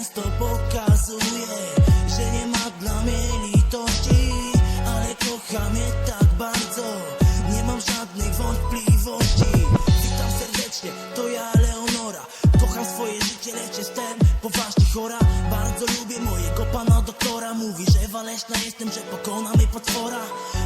często pokazuje, że nie ma dla mnie litości, ale kocham je tak bardzo. Nie mam żadnych wątpliwości. Witam serdecznie, to ja Leonora. Kocham swoje życie, lecz jestem poważnie chora. Bardzo lubię mojego pana doktora. Mówi, że waleczna jestem, że pokonamy potwora.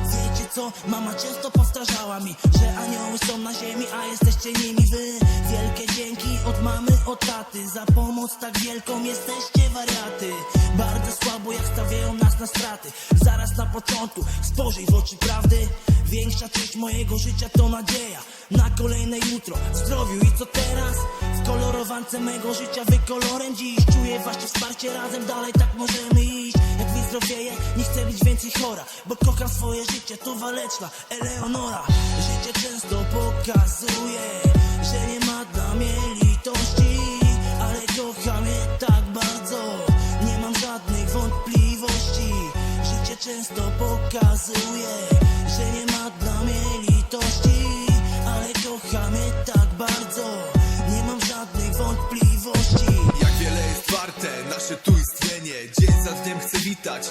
Wiecie co? Mama często powtarzała mi, że anioły są na ziemi, a jesteście nimi wy. Wielkie dzięki od mamy, od taty. Za pomoc tak wielką jesteście wariaty. Bardzo słabo jak stawiają nas na straty. Zaraz na początku spojrzyj w oczy prawdy. Większa część mojego życia to nadzieja na kolejne jutro, zdrowiu i co teraz? W kolorowance mego życia wykolorem dziś Czuję właśnie wsparcie, razem dalej tak możemy iść Jak wyzdrowieję, nie chcę być więcej chora Bo kocham swoje życie, to waleczna Eleonora Życie często pokazuje, że nie często pokazuje,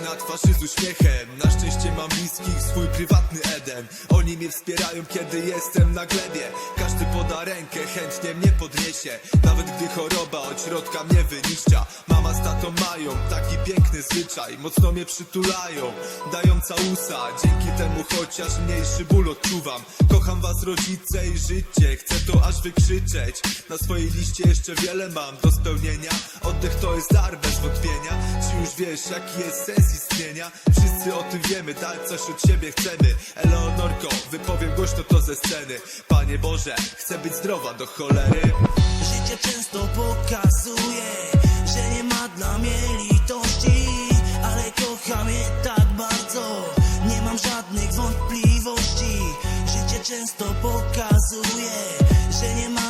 na twarzy z uśmiechem. Na szczęście mam bliskich swój prywatny Eden. Oni mnie wspierają kiedy jestem na glebie. Każdy poda rękę, chętnie mnie podniesie. Nawet gdy choroba od środka mnie wyniszcza. Mama z tatą mają taki piękny zwyczaj. Mocno mnie przytulają, dają całusa Dzięki temu chociaż mniejszy ból odczuwam. Kocham was rodzice i życie. Chcę to aż wykrzyczeć. Na swojej liście jeszcze wiele mam do spełnienia. Oddech to jest dar bez wątpienia. Już wiesz jaki jest sens istnienia? Wszyscy o tym wiemy, dać coś od siebie chcemy Eleonorko, wypowiem głośno to ze sceny Panie Boże, chcę być zdrowa do cholery Życie często pokazuje, że nie ma dla mnie litości, ale kocham je tak bardzo, nie mam żadnych wątpliwości. Życie często pokazuje, że nie ma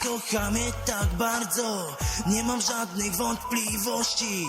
ale kocham je tak bardzo, nie mam żadnych wątpliwości.